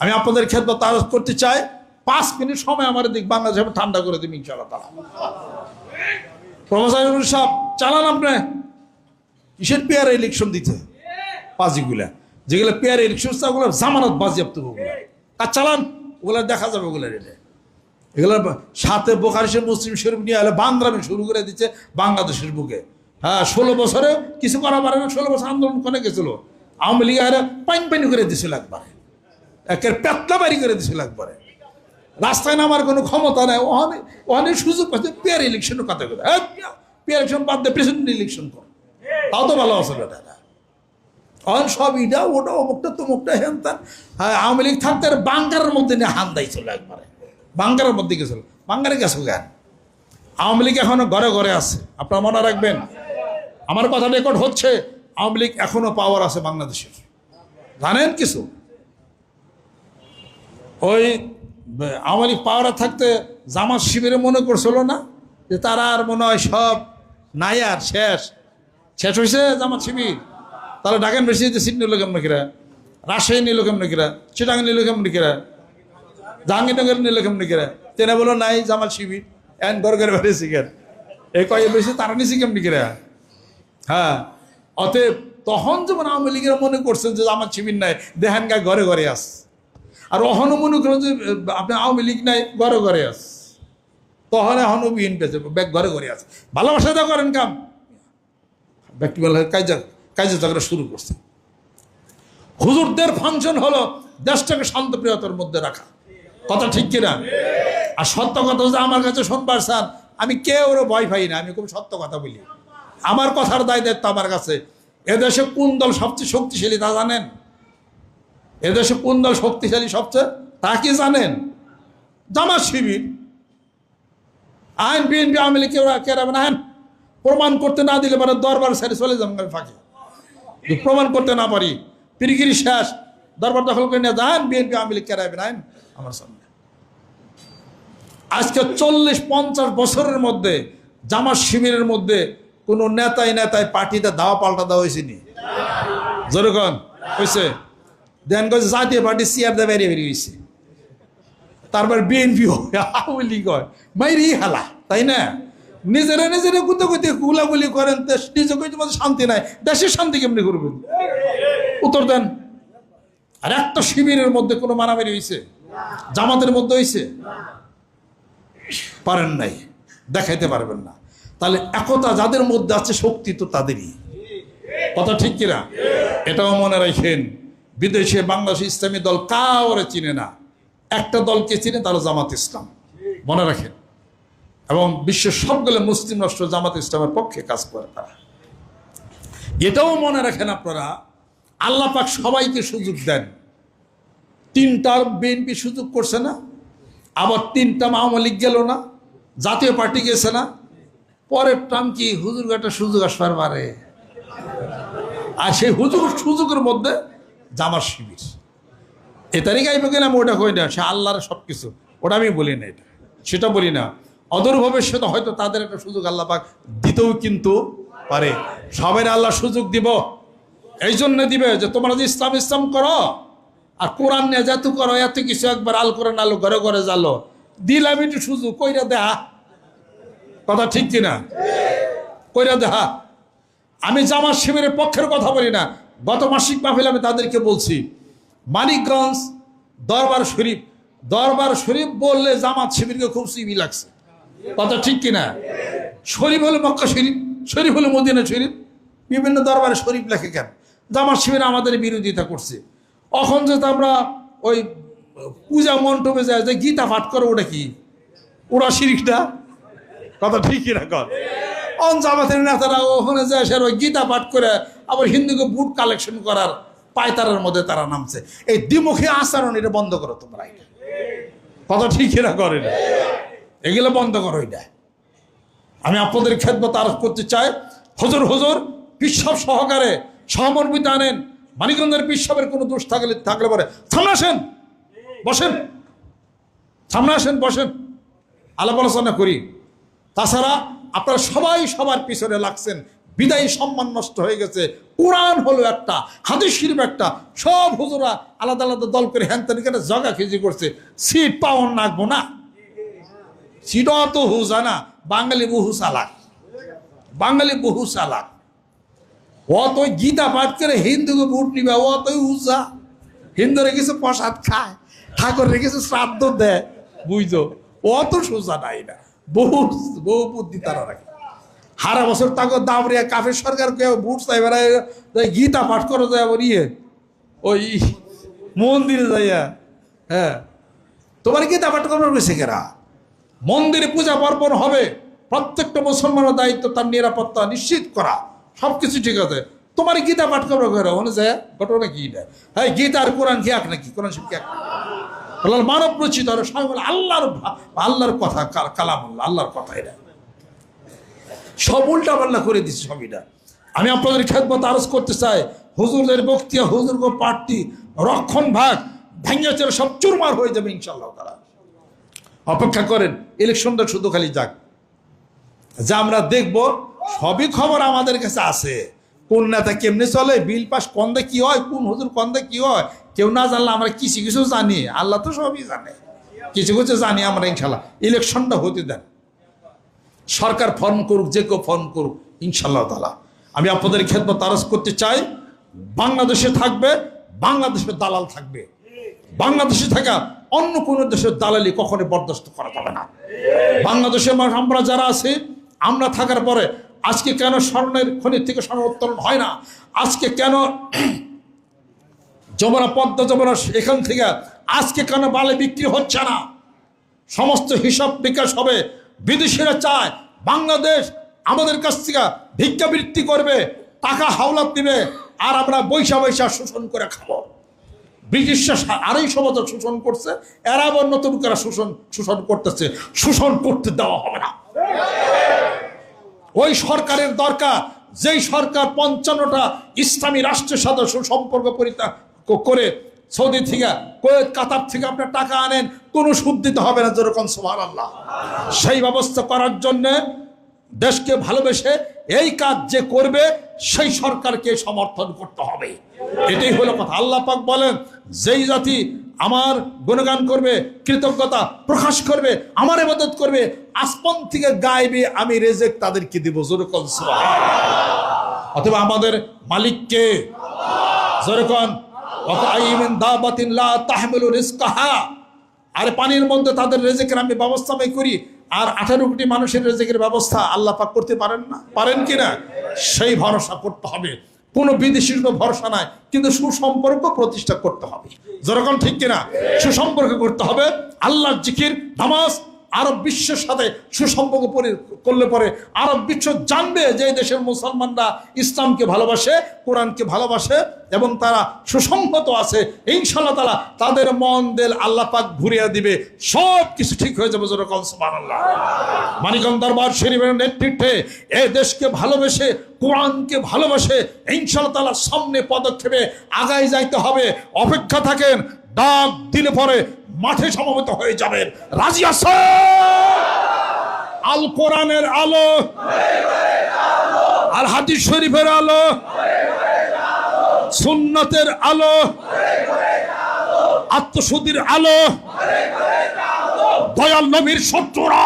আমি আপনাদের খেদমত আরজ করতে চাই। পাঁচ মিনিট সময় আমার দিক বাংলাদেশ ঠান্ডা করে দিবি ইনশাআল্লাহ তারা প্রফেসর সাহেব, চালান আপনি। কিসের পেয়ার ইলেকশন দিতে? পাঁচিগুলা যেগুলো পেয়ার ইলেকশন ওগুলো জামানত বাজেয়াপ্ত ওগুলো। আর চালান, ওগুলো দেখা যাবে ওগুলো রেটে এগুলো সাথে বোখারি শরীফ, মুসলিম শরীফ নিয়ে এলে বান্দ্রামে শুরু করে দিচ্ছে বাংলাদেশের বুকে। হ্যাঁ ষোলো বছরে কিছু করা পারে না, ষোলো বছর আন্দোলন করে গেছিল। আওয়ামী লীগ পাইন পাইনি করে দিছিল একবারে। একের পেতলা বাড়ি করে দিছিল একবারে রাস্তায় নামার কোনো ক্ষমতা নাই। ওখানে ওখানে সুযোগ পাচ্ছে পেয়ার ইলেকশনের কথা কথা পেয়ার ইলেকশন বাদ দিয়ে প্রেসিডেন্ট ইলেকশন কর। তাও তো ভালো আছে বেটা অন সব ইটা ওটা অমুকটা, তমুকটা হেন তার হ্যাঁ আওয়ামী লীগ থাকতে আর বাঙ্কারের মধ্যে নিয়ে হান দিয়েছিল একবারে। বাঙ্কারের মধ্যে গেছিল। বাঙ্কারে গেছো জ্ঞান আওয়ামী লীগ এখনও ঘরে ঘরে আছে। আপনারা মনে রাখবেন, আমার কথা রেকর্ড হচ্ছে, আওয়ামী লীগ এখনও পাওয়ার আছে বাংলাদেশের। জানেন কিছু? ওই আওয়ামী লীগ পাওয়ারে থাকতে জামাত শিবিরে মনে করছিল না যে তারা আর মনে হয় সব নাই আর শেষ। শেষ হয়েছে জামাত শিবির। তাহলে বেশি যে সিট নিল কেমন কিরা? রাজশাহী নিল কেমন কিরা? চিটাং নিল কেমন কিরা? জাহাঙ্গীরনগর নিল কেমন কিরা? তেনে বলো, নাই, জামাত শিবির। এন ঘরে বেড়ে শিখেন এই কয়ে বেশি তারা নিছি কেমন কিরা? হ্যাঁ। অতএব তখন যেমন আওয়ামী লীগের মনে করছেন যে আমার শিবির নাই, দেহান গা ঘরে ঘরে আস আর অহনও করেন যে আপনি আওয়ামী লীগ নাই, ঘরে ঘরে আস তখন এখনও বিহীন পেয়েছে ব্যাগ ঘরে ঘরে আছে। ভালোবাসা দা করেন কাম। ব্যক্তি বলা কাজা কাজে ঝগড়া শুরু করছে। হুজুরদের ফাংশন হলো দেশটাকে শান্তপ্রিয়তার মধ্যে রাখা। কথা ঠিক কিনা? আর সত্য কথা যে আমার কাছে শুনবার চান আমি কেউ ভয় পাই না, আমি খুব সত্য কথা বলি। আমার কথার দায় দায়িত্ব আমার কাছে। এদেশে কোন দল সবচেয়ে শক্তিশালী তা জানেন? এদেশে কোন দল শক্তিশালী সবচেয়ে? তা কি জানেন। জামাত শিবির। আইন, বিএনপি, আওয়ামী লীগ, কেউ কেরাবে না প্রমাণ করতে না দিলে মানে দরবার ছেড়ে চলে যাব আমি ফাঁকি। প্রমাণ করতে না পারি পিরিগিরি শেষ, দরবার দখল করে নিয়ে যান, বিএনপি, আওয়ামী লীগ কেরাবে না আমার সামনে। আজকে চল্লিশ, পঞ্চাশ বছরের মধ্যে, জামাত শিবিরের মধ্যে কোনো নেতাই নেতায় পার্টিতে দাওয়া পাল্টা দেওয়া হয়েছে নি? যেরকম হয়েছে? দেন কয়েছে জাতীয় পার্টি সিআর দা বেরিয়ে বেরিয়ে হয়েছে তারপর বিএনপি হয় হয়। মাইরি হালা, তাই না? নিজেরা নিজেরা গুতে গুতে গুলাগুলি করেন নিজে কইতে মধ্যে শান্তি নাই। দেশের শান্তি কেমনি করবেন? উত্তর দেন। আর একটা শিবিরের মধ্যে কোনো মারামারি হয়েছে জামাতের মধ্যে হয়েছে পারেন নাই। দেখাইতে পারবেন না। তাহলে একতা যাদের মধ্যে আছে শক্তি তো তাদেরই। কথা ঠিক কিনা? এটাও মনে রাখেন। বিদেশে বাংলাদেশ ইসলামী দল কাউরে চিনে না। একটা দলকে চিনে তারা জামাত ইসলাম। মনে রাখেন। এবং বিশ্বের সবগুলো মুসলিম রাষ্ট্র জামাত ইসলামের পক্ষে কাজ করে তারা। এটাও মনে রাখেন আপনারা, আল্লাহ পাক সবাইকে সুযোগ দেন। তিনটার বিএনপি সুযোগ করছে না, আবার তিনটা আওয়ামী লীগ গেল না, জাতীয় পার্টি গেছে না। পরের টাম কি? হুজুর একটা সুযোগ আসবার পারে। আর সেই হুজুর সুযোগের মধ্যে জামার শিবির। এ তারিখে কিনা আমি ওটা কই না, সে আল্লাহর সব কিছু ওটা আমি বলি না এটা। সেটা বলি না। অদূর ভবিষ্যতে হয়তো তাদের একটা সুযোগ আল্লাহ পাক দিতেও কিন্তু পারে। সবাই আল্লাহ সুযোগ দিব। এই জন্য দিবে যে তোমরা যে ইসলাম ইসলাম করো, আর কোরআন নিয়ে যেত করো, এত কিছু একবার আল কোরআন আলো, ঘরে ঘরে জালো দিলাম একটু সুযোগ, কইরা দেহা কথা ঠিক কিনা? কইরা দেহা আমি জামার শিবিরের পক্ষের কথা বলি না। গত মাসিক মাহফিল আমি তাদেরকে বলছি, মানিকগঞ্জ দরবার শরীফ দরবার শরীফ বললে জামাত শিবিরকে খুব সিবি লাগছে। কথা ঠিক কিনা? শরীফ হলো মক্কা শরীফ শরীফ হলো মদিনা শরীফ, বিভিন্ন দরবারে শরীফ লেখে কেন? জামাত শিবির আমাদের বিরোধিতা করছে। এখন যে আমরা ওই পূজা মণ্ডপে যায় যে গীতা পাঠ করে, ওটা কি? ওরা শিরিকটা কথা ঠিকই না কর অন নেতারা ওখানে যায় সে ওই গীতা পাঠ করে আবার হিন্দুকে বুট কালেকশন করার পায়তারার মধ্যে তারা নামছে। এই দ্বিমুখী আচরণ এটা বন্ধ করো তোমরা এটা। কথা ঠিকই না করে না এগুলো বন্ধ করো এটা। আমি আপনাদের খেদমত আরোপ করতে চাই। হজুর হজুর, পিসব সহকারে সহমর্মিত আনেন। মানিকগঞ্জের পিসবের কোনো দোষ থাকলে থাকলে পরে। সামনে আসেন। বসেন। সামনে আসেন, বসেন। আলাপ আলোচনা করি। তাছাড়া আপনারা সবাই সবার পিছনে লাগছেন। বিদায়ী সম্মান নষ্ট হয়ে গেছে। কোরআন হলো একটা, হাদিস শরীফ একটা। সব হুজুরা আলাদা আলাদা দল করে হ্যান করে জগা খিজি করছে। সিট পাওয়ার নাকবো না। সিট অত হুজা না। বাঙালি বহু চালাক। বাঙালি বহু চালাক। অত গীতা পাঠ করে হিন্দুকে ভোট নিবে, অতই উজা হিন্দুরে কিছু প্রসাদ খায়, ঠাকুরের কিছু শ্রাদ্ধ দেয়, বুঝছ? অত সোজা নাই না। বহু বহু বুদ্ধি তারা রাখে। হারা বছর তাকে দাবরিয়া কাফের সরকার চাই বেড়ায় গীতা পাঠ করে যায় আবার ইয়ে ওই মন্দিরে যাইয়া। হ্যাঁ তোমার গীতা পাঠ করবে রয়েছে কেরা? মন্দিরে পূজা পার্বণ হবে, প্রত্যেকটা মুসলমানের দায়িত্ব তার নিরাপত্তা নিশ্চিত করা সব কিছু ঠিক আছে। তোমার গীতা পাঠ করবে ঘরে ওখানে যায়, ঘটনা কি না হ্যাঁ গীতা আর কোরআন কি এক নাকি? কোরআন শিব কি এক? আল্লাহর মানব রচিত আল্লাহর আল্লাহর কথা কালাম আল্লাহ, আল্লাহর কথা এটা। সব উল্টা পাল্লা করে দিচ্ছে সব এটা। আমি আপনাদের খেদমত আরজ করতে চাই, হুজুরদের বক্তিয়া, হুজুর গো পাঠটি রক্ষণ ভাগ ভেঙে চলে সব চুরমার হয়ে যাবে ইনশাল্লাহ তারা অপেক্ষা করেন ইলেকশনটা শুধু খালি যাক। যা আমরা দেখব, সবই খবর আমাদের কাছে আছে। কোন নেতা কেমনে চলে, বিল পাস কন্দে কি হয়, কোন হুজুর কন্দে কি হয় কেউ না জানলে আমরা কিছু কিছু জানি, আল্লাহ তো সবই জানে। কিছু কিছু জানি আমরা, ইনশাল্লাহ। ইলেকশনটা হতে দেন। সরকার ফর্ম করুক, যে কেউ ফর্ম করুক, ইনশাল্লাহ তালা আমি আপনাদের খেদমত আরজ করতে চাই, বাংলাদেশে থাকবে বাংলাদেশের দালাল থাকবে। বাংলাদেশে থাকা অন্য কোনো দেশের দালালি কখনো বরদাস্ত করা যাবে না। বাংলাদেশে আমরা যারা আছি, আমরা থাকার পরে আজকে কেন স্বর্ণের খনি থেকে স্বর্ণ উত্তোলন হয় না? আজকে কেন যমুনা পদ্মা যমুনা এখান থেকে আজকে কেন বালে বিক্রি হচ্ছে না? সমস্ত হিসাব বিকাশ হবে। বিদেশিরা চায় বাংলাদেশ আমাদের কাছ থেকে ভিক্ষাবৃত্তি করবে, টাকা হাওলাত দিবে, আর আমরা বৈশা বৈশা শোষণ করে খাব। ব্রিটিশরা সা- আড়াইশো বছর শোষণ করছে, এরা আবার নতুন করে শোষণ শোষণ করতেছে। শোষণ করতে দেওয়া হবে না। ওই সরকারের দরকার, যেই সরকার পঞ্চান্নটা ইসলামী রাষ্ট্রের সাথে সুসম্পর্ক করে সৌদি থেকে কোয়েত কাতার থেকে আপনার টাকা আনেন, কোনো সুদ দিতে হবে না যেরকম সোহার আল্লাহ সেই ব্যবস্থা করার জন্য দেশকে ভালোবেসে এই কাজ যে করবে, সেই সরকারকে সমর্থন করতে হবে। এটাই হলো কথা। আল্লাহ পাক বলেন, যেই জাতি আমার গুণগান করবে, কৃতজ্ঞতা প্রকাশ করবে, আমার ইবাদত করবে আসমান থেকে গাইবে, আমি রেজেক তাদেরকে দিব, যেরকম অথবা আমাদের মালিককে, যেরকম আর পানির মধ্যে তাদের রেজেকের আমি ব্যবস্থা আমি করি। আর আঠারো কোটি মানুষের রেজেকের ব্যবস্থা আল্লাহ পাক করতে পারেন না? পারেন কি না? সেই ভরসা করতে হবে। কোনো বিদেশির উপর ভরসা নাই, কিন্তু সুসম্পর্ক প্রতিষ্ঠা করতে হবে। যেরকম ঠিক কিনা? সুসম্পর্ক করতে হবে। আল্লাহর জিকির, নামাজ আরব বিশ্বের সাথে সুসম্পর্ক করলে পরে আরব বিশ্ব জানবে যে দেশের মুসলমানরা ইসলামকে ভালোবাসে, কোরআনকে ভালোবাসে এবং তারা সুসংহত আছে। ইনশাল্লাহ তারা তাদের মন, দেল আল্লাহ পাক ঘুরিয়ে দিবে। সব কিছু ঠিক হয়ে যাবে যেরকম সুবহানাল্লাহ। মানিকম দরবার শরীফের নেতৃত্বে এ দেশকে ভালোবেসে, কোরআনকে ভালোবাসে ইনশাল্লাহ তালা সামনে পদক্ষেপে আগায় যাইতে হবে। অপেক্ষা থাকেন, ডাক দিলে পরে মাঠে সমবেত হয়ে যাবেন। রাজি আছে? আল কোরআনের আলো। আর হাদিস শরীফের আলো। সুন্নতের আলো। আত্মশুদ্ধির আলো। দয়াল নবীর শত্রুরা।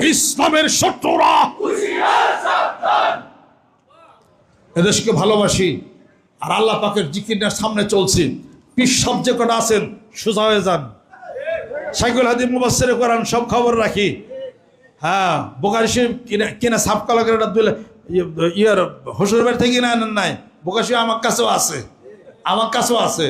ইসলামের শত্রুরা। এদেশকে ভালোবাসি আর আল্লাহ পাকের জিকিরটার সামনে চলছি। পিসাব যে কটা আছেন সোজা হয়ে যান। সাইকুল হাদি মুবাসের কোরআন সব খবর রাখি। হ্যাঁ বোকারি শরীফ কিনা কিনা সাপ কালাকের দুলে ইয়ে, ইয়ার হসুর বাড়ি থেকে কিনে আনেন নাই। বোকাশি আমার কাছেও আছে। আমার কাছেও আছে।